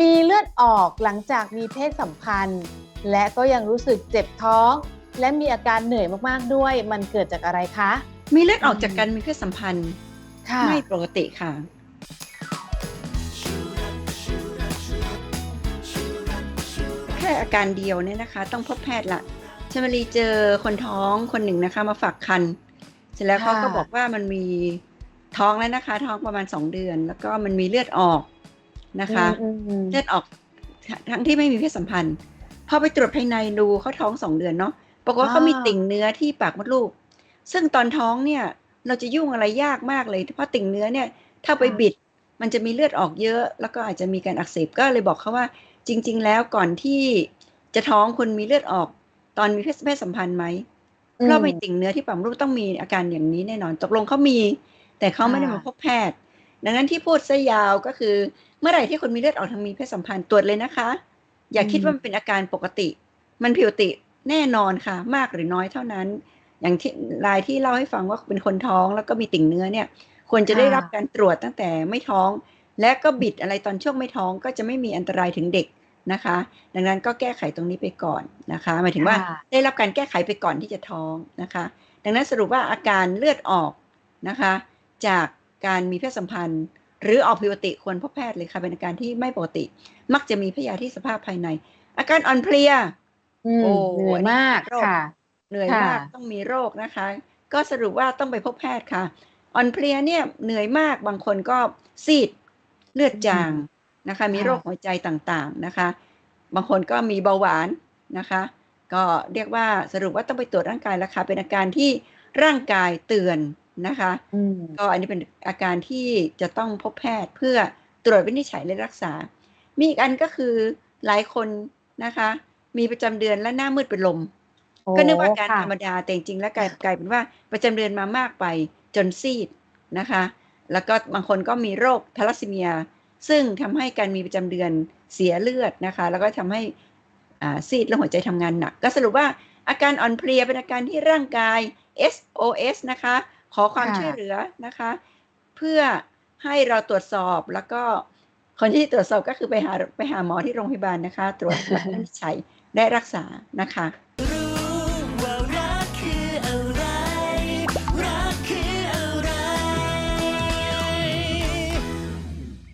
มีเลือดออกหลังจากมีเพศสัมพันธ์ และก็ยังรู้สึกเจ็บท้อง และมีอาการเหนื่อยมากๆด้วย มันเกิดจากอะไรคะ มีเลือดออกจากการมีเพศสัมพันธ์ค่ะไม่ปกติค่ะแค่อาการเดียวเนี่ยนะคะ ต้องพบแพทย์ละชมารีเจอคนท้องคนหนึ่งนะคะ มาฝากคันเสร็จแล้วเขาก็บอกว่ามันมีท้องแล้วนะคะ ท้องประมาณสองเดือน แล้วก็มันมีเลือดออก นะคะอืมอืมเลือดออกทั้งที่ไม่มีเพศสัมพันธ์พอไปตรวจภายในดูเขาท้องสองเดือนเนาะปรากฏว่าเขามีติ่งเนื้อที่ปากมดลูก ซึ่งตอนท้องเนี่ยเราจะยุ่งอะไรยากมากเลย เพราะติ่งเนื้อเนี่ยถ้าไปบิดมันจะมีเลือดออกเยอะ แล้วก็อาจจะมีการอักเสบก็เลยบอกเขาว่า จริง ๆ แล้วก่อนที่จะท้องคุณมีเลือดออกตอนมีเพศเพศสัมพันธ์ไหมเพราะมีติ่งเนื้อที่ปากมดลูกต้องมีอาการอย่างนี้แน่นอนตกลงเขามี แต่เขาไม่ได้มาพบแพทย์ ดังนั้นที่พูดซะยาวก็คือเมื่อไหร่ที่คนมีเลือดออกทางมีเพศสัมพันธ์ตรวจเลยนะคะ อย่าคิดว่ามันเป็นอาการปกติ มันผิวติแน่นอนค่ะ มากหรือน้อยเท่านั้น อย่างที่รายที่เล่าให้ฟังว่าเป็นคนท้องแล้วก็มีติ่งเนื้อเนี่ย ควรจะได้รับการตรวจตั้งแต่ไม่ท้อง และก็บิดอะไรตอนช่วงไม่ท้องก็จะไม่มีอันตรายถึงเด็กนะคะ ดังนั้นก็แก้ไขตรงนี้ไปก่อนนะคะหมายถึงว่าค่ะได้รับการแก้ไขไปก่อนที่จะท้องนะคะ ดังนั้นสรุปว่าอาการเลือดออกนะคะ จากการมีเพศสัมพันธ์ หรือออกผิวปกติควรพบแพทย์เลยค่ะเป็นอาการที่ไม่ปกติ มักจะมีพยาธิสภาพภายใน อาการอ่อนเพลียอืมโอ้เหนื่อยมากโรคค่ะเหนื่อยค่ะมากต้องมีโรคนะคะ ก็สรุปว่าต้องไปพบแพทย์ค่ะอ่อนเพลียเนี่ยเหนื่อยมากบางคนก็ซีดเลือดจางนะคะ มีค่ะโรคหัวใจต่างๆนะคะ บางคนก็มีเบาหวานนะคะ ก็เรียกว่าสรุปว่าต้องไปตรวจร่างกายแล้วค่ะเป็นอาการที่ร่างกายเตือน นะคะอืมก็อันนี้เป็นอาการที่จะต้องพบแพทย์เพื่อตรวจวินิจฉัยและรักษา มีอีกอันก็คือหลายคนนะคะ มีประจำเดือนและหน้ามืดเป็นลมโอ้ก็นึกว่าอาการค่ะธรรมดาแต่จริงๆแล้วกลายกลายเป็นว่าประจำเดือนมามากไปจนซีดนะคะ แล้วก็บางคนก็มีโรคทาลัสซีเมีย ซึ่งทำให้การมีประจำเดือนเสียเลือดนะคะ แล้วก็ทำให้อ่าซีดและหัวใจทำงานหนัก ก็สรุปว่าอาการอ่อนเพลียเป็นอาการที่ร่างกาย SOS นะคะ ขอความค่ะช่วยเหลือนะคะ เพื่อให้เราตรวจสอบแล้วก็คนที่ตรวจสอบก็คือไปหาไปหาหมอที่โรงพยาบาลนะคะ ตรวจและวินิจฉัยและรักษานะคะ